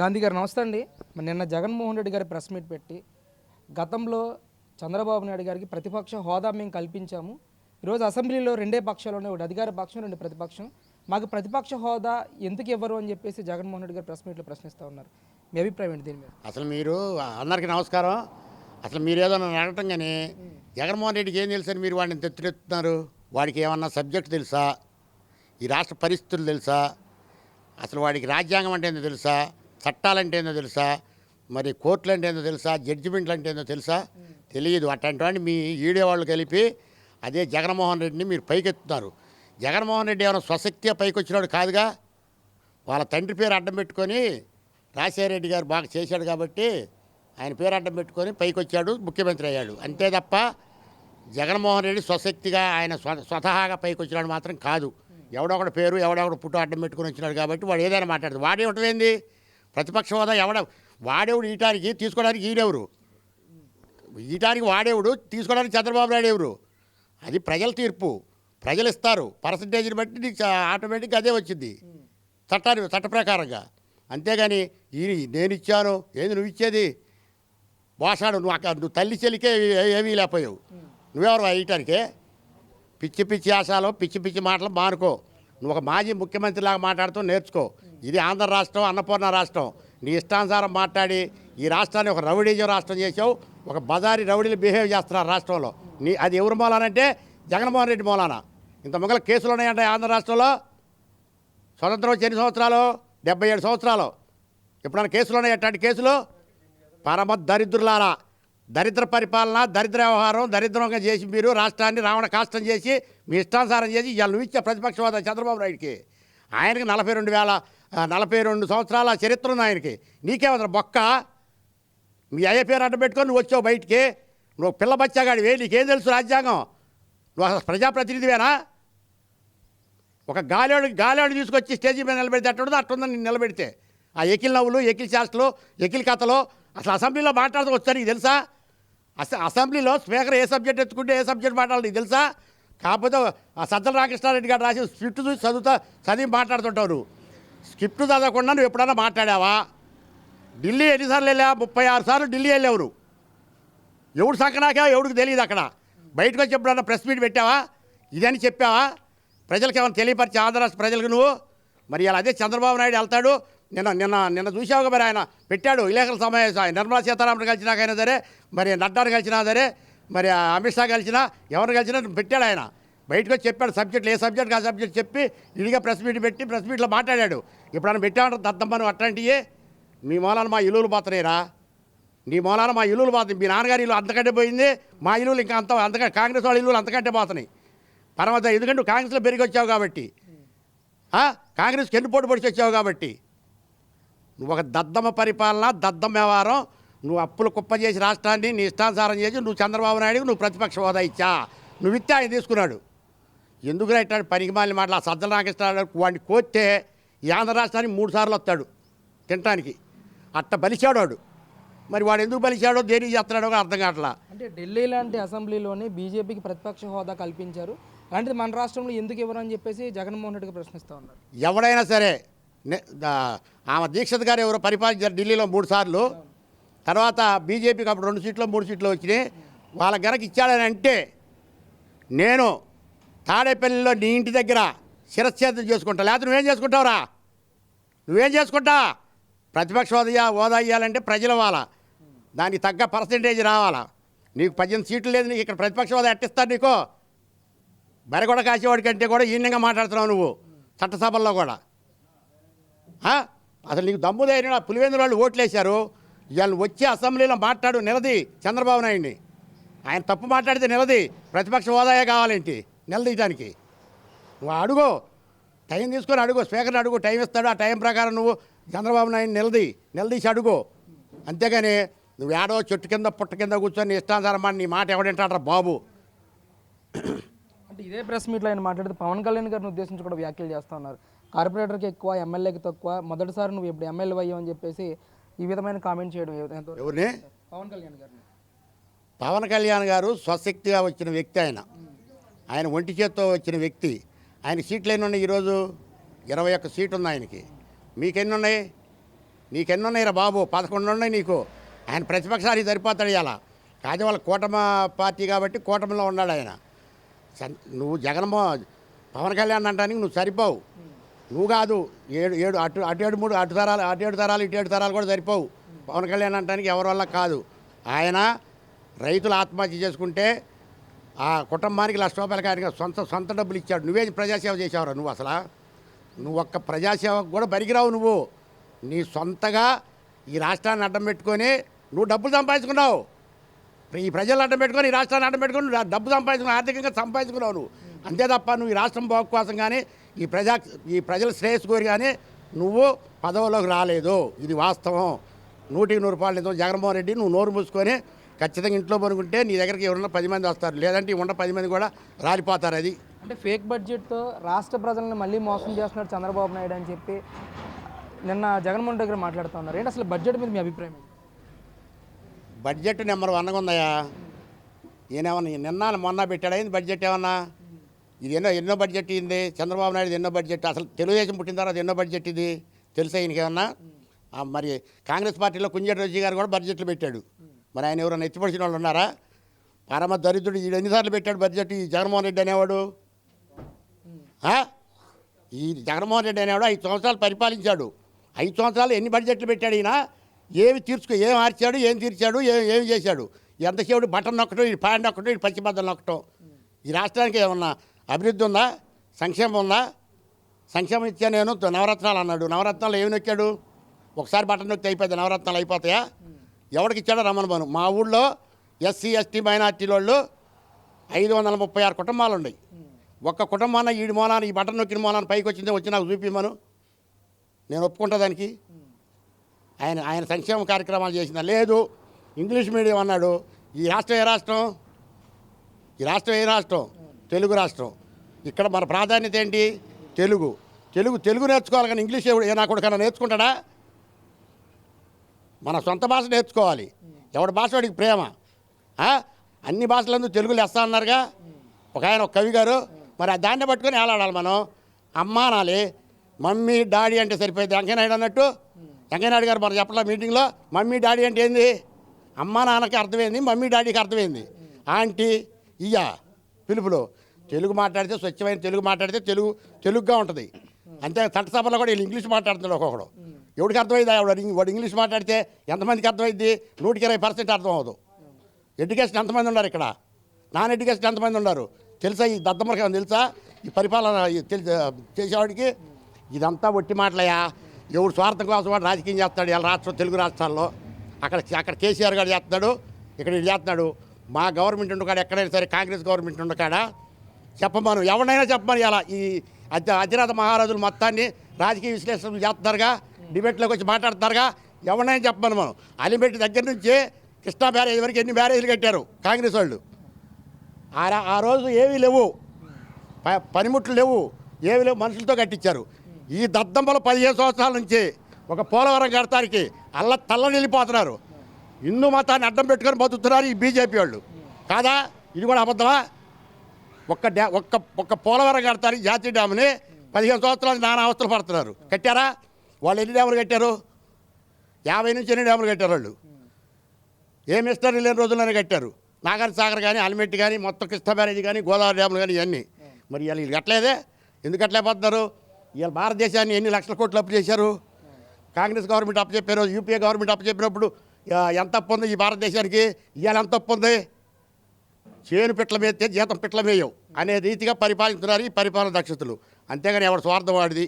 గాంధీ గారు నమస్తే అండి. నిన్న జగన్మోహన్ రెడ్డి గారి ప్రెస్ మీట్ పెట్టి గతంలో చంద్రబాబు నాయుడు గారికి ప్రతిపక్ష హోదా మేము కల్పించాము. ఈరోజు అసెంబ్లీలో రెండే పక్షాలు ఉన్నాయి ఒకటి అధికార పక్షం రెండు ప్రతిపక్షం. మాకు ప్రతిపక్ష హోదా ఎందుకు ఇవ్వరు అని చెప్పేసి జగన్మోహన్ రెడ్డి గారు ప్రెస్ మీట్లో ప్రశ్నిస్తూ ఉన్నారు. మీ అభిప్రాయం ఏంటి దీని మీద? అసలు మీరు అందరికీ నమస్కారం. అసలు మీరు ఏదో అడగటం కానీ జగన్మోహన్ రెడ్డికి ఏం తెలుసని మీరు వాడిని తెత్తురెత్తున్నారు వాడికి ఏమన్నా సబ్జెక్ట్ తెలుసా? ఈ రాష్ట్ర పరిస్థితులు తెలుసా? అసలు వాడికి రాజ్యాంగం అంటే ఏందో తెలుసా? చట్టాలంటే ఏందో తెలుసా? మరి కోర్టులు అంటే ఏందో తెలుసా? జడ్జిమెంట్లు అంటే ఏందో తెలుసా? తెలియదు అట్లాంటి మీ ఈడే వాళ్ళు కలిపి అదే జగన్మోహన్ రెడ్డిని మీరు పైకెత్తుతున్నారు. జగన్మోహన్ రెడ్డి ఏమైనా స్వశక్తిగా పైకొచ్చినాడు కాదుగా? వాళ్ళ తండ్రి పేరు అడ్డం పెట్టుకొని రాజశేఖర గారు బాగా చేశాడు కాబట్టి ఆయన పేరు అడ్డం పెట్టుకొని పైకి వచ్చాడు ముఖ్యమంత్రి అయ్యాడు. అంతే తప్ప జగన్మోహన్ రెడ్డి స్వశక్తిగా ఆయన స్వ స్వతహాగా పైకి వచ్చినాడు మాత్రం కాదు. ఎవడొకడు పేరు ఎవడొకడు పుట్టు అడ్డం పెట్టుకొని వచ్చినాడు కాబట్టి వాడు ఏదైనా మాట్లాడదు వాడే ఉంటుందేంది ప్రతిపక్ష హోదా ఎవడ వాడేవుడు ఈటానికి తీసుకోవడానికి ఈడెవరు? ఈటానికి వాడేవుడు తీసుకోవడానికి చంద్రబాబు నాయుడు ఎవరు? అది ప్రజల తీర్పు. ప్రజలు ఇస్తారు. పర్సంటేజ్ని బట్టి నీకు ఆటోమేటిక్గా అదే వచ్చింది. చట్టాన్ని చట్ట ప్రకారంగా. అంతేగాని ఈ నేను ఇచ్చాను ఏది నువ్వు ఇచ్చేది? వాసాడు నువ్వు అక్కడ నువ్వు తల్లి చెల్లికే ఏమీ లేకపోయావు. నువ్వెవరు వేయటానికే పిచ్చి పిచ్చి ఆశాలు పిచ్చి పిచ్చి మాటలు మానుకో. నువ్వు ఒక మాజీ ముఖ్యమంత్రిలాగా మాట్లాడుతూ నేర్చుకో. ఇది ఆంధ్ర రాష్ట్రం అన్నపూర్ణ రాష్ట్రం. నీ ఇష్టానుసారం మాట్లాడి ఈ రాష్ట్రాన్ని ఒక రౌడీజం రాష్ట్రం చేసావు ఒక బజారీ రౌడీలు బిహేవ్ చేస్తున్నారు రాష్ట్రంలో. నీ అది ఎవరు మూలానంటే జగన్మోహన్ రెడ్డి మూలాన. ఇంత మొగల కేసులు ఉన్నాయంటే ఆంధ్ర రాష్ట్రంలో? స్వతంత్రం వచ్చి ఎన్ని సంవత్సరాలు? డెబ్బై ఏడు సంవత్సరాలు. ఎప్పుడైనా కేసులు ఉన్నాయి ఎట్లాంటి కేసులు? పరమ దరిద్రులారా. దరిద్ర పరిపాలన దరిద్ర వ్యవహారం దరిద్రంగా చేసి మీరు రాష్ట్రాన్ని రావణ కాష్టం చేసి మీ ఇష్టానుసారం చేసి ఇవాళ నువ్వు ఇచ్చే ప్రతిపక్షవాద చంద్రబాబు నాయుడికి. ఆయనకి నలభై రెండు వేల నలభై రెండు సంవత్సరాల చరిత్ర ఉంది ఆయనకి. నీకేమన్నా బొక్క. మీ అయ్య పేరు అడ్డ పెట్టుకొని నువ్వు వచ్చావు బయటికి. నువ్వు పిల్ల బచ్చాగాడివే నీకేం తెలుసు రాజ్యాంగం? నువ్వు అసలు ప్రజాప్రతినిధివేనా? ఒక గాలివాడు గాలివాడు తీసుకొచ్చి స్టేజీ మీద నిలబెడితే అట్టుండదు అట్టుందని నేను నిలబెడితే. ఆ ఎకిల్ నవ్వులు ఎకిల్ చేష్టలు ఎకిల్ కథలు అసలు అసెంబ్లీలో మాట్లాడుతూ వచ్చా నీకు తెలుసా? అస అసెంబ్లీలో స్పీకర్ ఏ సబ్జెక్ట్ ఎత్తుకుంటే ఏ సబ్జెక్ట్ మాట్లాడాలి నీకు తెలుసా? కాకపోతే ఆ సజ్జల రామకృష్ణారెడ్డి గారు రాసి స్క్రిప్ట్ చూసి చదువుతా చదివి మాట్లాడుతుంటావు నువ్వు స్క్రిప్ట్ చదవకుండా నువ్వు ఎప్పుడైనా మాట్లాడావా? ఢిల్లీ ఎన్నిసార్లు వెళ్ళావా ముప్పై ఆరు సార్లు ఢిల్లీ వెళ్ళేవరు. ఎవడు సక్కనాకా ఎవడికి తెలియదు అక్కడ. బయటకు వచ్చి ఎప్పుడన్నా ప్రెస్ మీట్ పెట్టావా? ఇదని చెప్పావా? ప్రజలకు ఏమైనా తెలియపరిచి ఆంధ్ర రాష్ట్ర ప్రజలకు నువ్వు? మరి ఇలా అదే చంద్రబాబు నాయుడు వెళ్తాడు. నిన్న నిన్న నిన్న చూసావుగా మరి ఆయన పెట్టాడు. విలేకరుల సమావేశం. నిర్మలా సీతారామన్ కలిసినాకైనా సరే మరి నడ్డాను కలిసినా సరే మరి అమిత్ షా కలిసినా ఎవరు కలిసినా పెట్టాడు ఆయన. బయటకు వచ్చి చెప్పాడు సబ్జెక్టులు ఏ సబ్జెక్ట్ ఆ సబ్జెక్ట్ చెప్పి ఇదిగా ప్రెస్ మీట్ పెట్టి ప్రెస్ మీట్లో మాట్లాడాడు. ఇప్పుడు ఆయన పెట్టామంటారు దద్దమ్మను అట్లాంటివి మీ మూలాన మా ఇల్లులు పోతున్నాయిరా. నీ మూలాన మా ఇల్లులు పోతున్నాయి. మీ నాన్నగారి ఇల్లు అంతకంటే పోయింది మా ఇల్లులు ఇంకా అంత అంతకంటే కాంగ్రెస్ వాళ్ళ ఇల్లులు అంతకంటే పోతున్నాయి. పరమత ఎందుకంటే నువ్వు కాంగ్రెస్లో పెరిగి వచ్చావు కాబట్టి. కాంగ్రెస్కి ఎన్ని పోటు పొడిచి వచ్చావు కాబట్టి? నువ్వు ఒక దద్దమ్మ పరిపాలన దద్దమ్మ వ్యవహారం నువ్వు అప్పులు కుప్ప చేసి రాష్ట్రాన్ని నీ ఇష్టానుసారం చేసి నువ్వు చంద్రబాబు నాయుడు నువ్వు ప్రతిపక్ష హోదా ఇచ్చా. నువ్వు ఇస్తే ఆయన తీసుకున్నాడు. ఎందుకు ఇట్లాంటి పనికి మాలిన మాటలు? ఆ సజ్జల రామకృష్ణ వాడిని కోస్తే ఈ ఆంధ్ర రాష్ట్రానికి మూడు సార్లు వస్తాడు తినటానికి. అట్ట బలిచాడు వాడు. మరి వాడు ఎందుకు బలిచాడో దేనికి చేస్తున్నాడో అర్థం కావట్లా. అంటే ఢిల్లీ లాంటి అసెంబ్లీలోని బీజేపీకి ప్రతిపక్ష హోదా కల్పించారు. అలాంటిది మన రాష్ట్రంలో ఎందుకు ఇవ్వరు అని చెప్పేసి జగన్మోహన్ రెడ్డి గారు ప్రశ్నిస్తూ ఉన్నారు. ఎవడైనా సరే ఆమె దీక్షిత్ గారు ఎవరో పరిపాలించారు ఢిల్లీలో మూడు సార్లు. తర్వాత బీజేపీకి అప్పుడు రెండు సీట్లు మూడు సీట్లు వచ్చినాయి. వాళ్ళ గనక ఇచ్చాడని అంటే నేను తాడేపల్లిలో నీ ఇంటి దగ్గర శిరచ్ఛేదం చేసుకుంటా. లేకపోతే నువ్వేం చేసుకుంటావురా? నువ్వేం చేసుకుంటా? ప్రతిపక్ష హోదా హోదా ఇవ్వాలంటే ప్రజల వాళ్ళ దానికి తగ్గ పర్సంటేజ్ రావాలా. నీకు పద్దెనిమిది సీట్లు లేదు నీకు ఇక్కడ ప్రతిపక్ష హోదా ఎట్టిస్తారు నీకు? బెరగొడ కాసేవాడి కంటే కూడా ఈనంగా మాట్లాడుతున్నావు నువ్వు చట్టసభల్లో కూడా. అసలు నీకు దమ్ము ధైర్యం పులివేంద్ర వాళ్ళు ఓట్లేశారు. ఇవాళ వచ్చి అసెంబ్లీలో మాట్లాడు నిలది చంద్రబాబు నాయుడిని. ఆయన తప్పు మాట్లాడితే నిలది. ప్రతిపక్ష హోదాయే కావాలేంటి? నిలదీయటానికి నువ్వు అడుగు టైం తీసుకొని అడుగు స్పీకర్ని అడుగు టైం ఇస్తాడు. ఆ టైం ప్రకారం నువ్వు చంద్రబాబు నాయుడు నిలది నిలదీసి అడుగు. అంతేగాని నువ్వు ఏడో చెట్టు కింద పుట్ట కింద కూర్చొని నీ ఇష్టానుసారం మాట నీ మాట ఎవడంటాడ్రా బాబు? అంటే ఇదే ప్రెస్ మీట్లో ఆయన మాట్లాడితే పవన్ కళ్యాణ్ గారిని ఉద్దేశించి కూడా వ్యాఖ్యలు చేస్తూ ఉన్నారు. కార్పొరేటర్కి ఎక్కువ ఎమ్మెల్యేకి తక్కువ మొదటిసారి నువ్వు ఇప్పుడు ఎమ్మెల్యే అయ్యావు అని చెప్పేసి ఈ విధమైన కామెంట్ చేయడం ఎవరిని? పవన్ కళ్యాణ్ గారిని. పవన్ కళ్యాణ్ గారు స్వశక్తిగా వచ్చిన వ్యక్తి ఆయన. ఆయన ఒంటి చేత్తో వచ్చిన వ్యక్తి. ఆయన సీట్లు ఎన్ని ఉన్నాయి ఈరోజు? ఇరవై ఒక్క సీటు ఉంది ఆయనకి. మీకెన్ని ఉన్నాయి నీకెన్నున్నాయిరా బాబు? పదకొండు ఉన్నాయి నీకు. ఆయన ప్రతిపక్షానికి సరిపోతాడు ఇలా కాదు వాళ్ళ కూటమి పార్టీ కాబట్టి కూటమిలో ఉన్నాడు ఆయన. నువ్వు జగన్మో పవన్ కళ్యాణ్ అంటానికి నువ్వు సరిపోవు. నువ్వు కాదు. ఏడు ఏడు అటు అటు ఏడు మూడు అటు తరాలు అటు ఏడు తరాలు ఇటు ఏడు తరాలు కూడా సరిపోవు. పవన్ కళ్యాణ్ అంటానికి ఎవరి వల్ల కాదు. ఆయన రైతులు ఆత్మహత్య చేసుకుంటే ఆ కుటుంబానికి లక్ష రూపాయలకి ఆయన సొంత సొంత డబ్బులు ఇచ్చాడు. నువ్వే ప్రజాసేవ చేసావురా నువ్వు అసలు? నువ్వు ఒక్క ప్రజాసేవకు కూడా బరిగిరావు నువ్వు. నీ సొంతగా ఈ రాష్ట్రాన్ని అడ్డం పెట్టుకొని నువ్వు డబ్బులు సంపాదించుకున్నావు. ఈ ప్రజలు అడ్డం పెట్టుకొని ఈ రాష్ట్రాన్ని అడ్డం పెట్టుకొని డబ్బు సంపాదించుకున్నావు ఆర్థికంగా సంపాదించుకున్నావు నువ్వు. అంతే తప్ప నువ్వు ఈ రాష్ట్రం బాగు కోసం కానీ ఈ ప్రజా ఈ ప్రజల శ్రేయస్సు కోరి కానీ నువ్వు పదవిలోకి రాలేదు. ఇది వాస్తవం. నూటికి నూరు రూపాయలు నిజం. జగన్మోహన్ రెడ్డి నువ్వు నోరు మూసుకొని ఖచ్చితంగా ఇంట్లో పనుకుంటే నీ దగ్గరికి ఎవరన్నా పది మంది వస్తారు. లేదంటే ఉన్న పది మంది కూడా రాలిపోతారు అది. అంటే ఫేక్ బడ్జెట్తో రాష్ట్ర ప్రజలను మళ్ళీ మోసం చేస్తున్నాడు చంద్రబాబు నాయుడు అని చెప్పి నిన్న జగన్మోహన్ రెడ్డి గారు మాట్లాడుతూ ఉన్నారు. ఏంటి అసలు బడ్జెట్ మీద మీ అభిప్రాయం? బడ్జెట్ నెంబర్ వన్గా ఉందయ్యా. ఈయనేమన్నా నిన్న మొన్న పెట్టాడు? బడ్జెట్ ఏమన్నా? ఇది ఎన్నో ఎన్నో బడ్జెట్ ఇది. చంద్రబాబు నాయుడు ఎన్నో బడ్జెట్. అసలు తెలుగుదేశం పుట్టిన తర్వాత ఎన్నో బడ్జెట్ ఇది? తెలుసా ఈయనకేమన్నా మరి కాంగ్రెస్ పార్టీలో కుంజేటి రెడ్డి గారు కూడా బడ్జెట్లు పెట్టాడు. మరి ఆయన ఎవరైనా ఎత్తిపడిచిన వాళ్ళు ఉన్నారా? పరమ దరిద్రుడు ఈ ఎన్నిసార్లు పెట్టాడు బడ్జెట్? ఈ జగన్మోహన్ రెడ్డి అనేవాడు? ఈ జగన్మోహన్ రెడ్డి అనేవాడు ఐదు సంవత్సరాలు పరిపాలించాడు. ఐదు సంవత్సరాలు ఎన్ని బడ్జెట్లు పెట్టాడు ఈయన? ఏమి తీర్చుకో ఏం ఆర్చాడు ఏం తీర్చాడు ఏం ఏం చేశాడు? ఎంతసేపు బటన్ నొక్కటం ఈ ప్యాంట్ నొక్కటం ఈ పచ్చిబద్దలు నొక్కటం? ఈ రాష్ట్రానికి ఏమన్నా అభివృద్ధి ఉందా? సంక్షేమం ఉందా? సంక్షేమం ఇచ్చా నేను? నవరత్నాలు అన్నాడు. నవరత్నాలు ఏమి నొక్కాడు? ఒకసారి బటన్ నొక్కి అయిపోయింది? నవరత్నాలు అయిపోతాయా? ఎవరికి ఇచ్చాడో రమణ బాను మా ఊళ్ళో ఎస్సీ ఎస్టీ మైనార్టీ వాళ్ళు ఐదు వందల ముప్పై ఆరు కుటుంబాలు ఉన్నాయి. ఒక్క కుటుంబాన ఈడి మూలాన ఈ బటన్ నొక్కిన మూలాన పైకి వచ్చిందే వచ్చి నాకు చూపిమ్మను నేను ఒప్పుకుంటా దానికి. ఆయన ఆయన సంక్షేమ కార్యక్రమాలు చేసిందా లేదు. ఇంగ్లీష్ మీడియం అన్నాడు. ఈ రాష్ట్రం ఏ రాష్ట్రం? ఈ రాష్ట్రం ఏ రాష్ట్రం? తెలుగు రాష్ట్రం. ఇక్కడ మన ప్రాధాన్యత ఏంటి? తెలుగు. తెలుగు తెలుగు నేర్చుకోవాలి కానీ ఇంగ్లీష్ ఏ నా కొడుకన్నా నేర్చుకుంటాడా? మన సొంత భాష నేర్చుకోవాలి. ఎవడి భాష వాడికి ప్రేమ? అన్ని భాషలందు తెలుగు లెస్స అన్నారుగా? ఒక ఆయన ఒక కవి గారు. మరి ఆ దాన్ని పట్టుకొని ఏలాడాలి మనం? అమ్మ అనాలి మమ్మీ డాడీ అంటే సరిపోయింది. వెంకయ్యనాయుడు అన్నట్టు? వెంకయ్యనాయుడు గారు మనం చెప్పట్లా మీటింగ్లో? మమ్మీ డాడీ అంటే ఏంది? అమ్మ నాన్నకి అర్థమైంది మమ్మీ డాడీకి అర్థమైంది. ఆంటీ ఇయ్య పిలుపులో. తెలుగు మాట్లాడితే స్వచ్ఛమైన తెలుగు మాట్లాడితే తెలుగు తెలుగుగా ఉంటుంది. అంతే చట్టసభలో కూడా వీళ్ళు ఇంగ్లీష్ మాట్లాడుతున్నాడు ఒక్కొక్కడు. ఎవడికి అర్థమైంది? వాడు వాడు ఇంగ్లీష్ మాట్లాడితే ఎంతమందికి అర్థమైంది నూటికి ఇరవై పర్సెంట్ అర్థం అవ్వదు. ఎడ్యుకేషన్ ఎంతమంది ఉన్నారు ఇక్కడ? నాన్ ఎడ్యుకేషన్ ఎంతమంది ఉన్నారు? తెలుసా ఈ దద్దమ్మలకి తెలుసా? ఈ పరిపాలన ఈ చేసేవాడికి? ఇదంతా ఒట్టి మాటలయ్యా. ఎవడు స్వార్థం కోసం వాడు రాజకీయం చేస్తాడు ఇలా రాష్ట్రం తెలుగు రాష్ట్రాల్లో. అక్కడ అక్కడ కేసీఆర్ గారు చేస్తున్నాడు ఇక్కడ ఇది చేస్తున్నాడు మా గవర్నమెంట్ ఉండకాడ ఎక్కడైనా సరే కాంగ్రెస్ గవర్నమెంట్ ఉండకాడ చెప్పమను. ఎవరినైనా చెప్పమని ఇలా ఈ అధ్య అధిరాత మహారాజులు మొత్తాన్ని రాజకీయ విశ్లేషణలు చేస్తున్నారుగా. డిబేట్లోకి వచ్చి మాట్లాడతారుగా ఎవరినైనా చెప్పమని మనం. అలిమెట్ దగ్గర నుంచి కృష్ణా బ్యారేజ్ వరకు ఎన్ని బ్యారేజీలు కట్టారు కాంగ్రెస్ వాళ్ళు? ఆ ఆ రోజు ఏవి లేవు. ప- పనిముట్లు లేవు. ఏవి లేవు. మనుషులతో కట్టించారు. ఈ దద్దంబలు పదిహేను సంవత్సరాల నుంచి ఒక పోలవరం కడతానికి అల్ల తల్ల నిలిపోతున్నారు. హిందూ మతాన్ని అడ్డం పెట్టుకొని బతుకుతున్నారు ఈ బీజేపీ వాళ్ళు. కాదా? ఇది కూడా అబద్ధమా? ఒక్క డ్యా ఒక్క ఒక్క పోలవరం కడతారు జాతీయ డ్యామ్ని పదిహేను సంవత్సరాలు నానా అవస్థలు పడుతున్నారు. కట్టారా? వాళ్ళు ఎన్ని డ్యాములు కట్టారు? యాభై నుంచి ఎన్ని డ్యాములు కట్టారు వాళ్ళు? ఏ మిస్టర్ లేని రోజుల్లోనే కట్టారు. నాగార్జున సాగర్ కానీ అలిమెట్టి కానీ మొత్తం కృష్ణ బ్యారేజ్ కానీ గోదావరి డ్యాములు కానీ ఇవన్నీ. మరి వీళ్ళు వీళ్ళు కట్టలేదే? ఎందుకు కట్టలేకపోతున్నారు? వీళ్ళు భారతదేశాన్ని ఎన్ని లక్షల కోట్లు అప్పు చేశారు? కాంగ్రెస్ గవర్నమెంట్ అప్పు చెప్పారు యూపీఏ గవర్నమెంట్ అప్పు చెప్పినప్పుడు ఎంత అప్పు ఉంది ఈ భారతదేశానికి? ఇవాళ ఎంత అప్పు ఉంది? చేను పిట్ల మేస్తే జీతం పిట్ల మేయవు అనే రీతిగా పరిపాలిస్తున్నారు ఈ పరిపాలన దక్షతలు. అంతేగాని ఎవరు స్వార్థం వాడిది?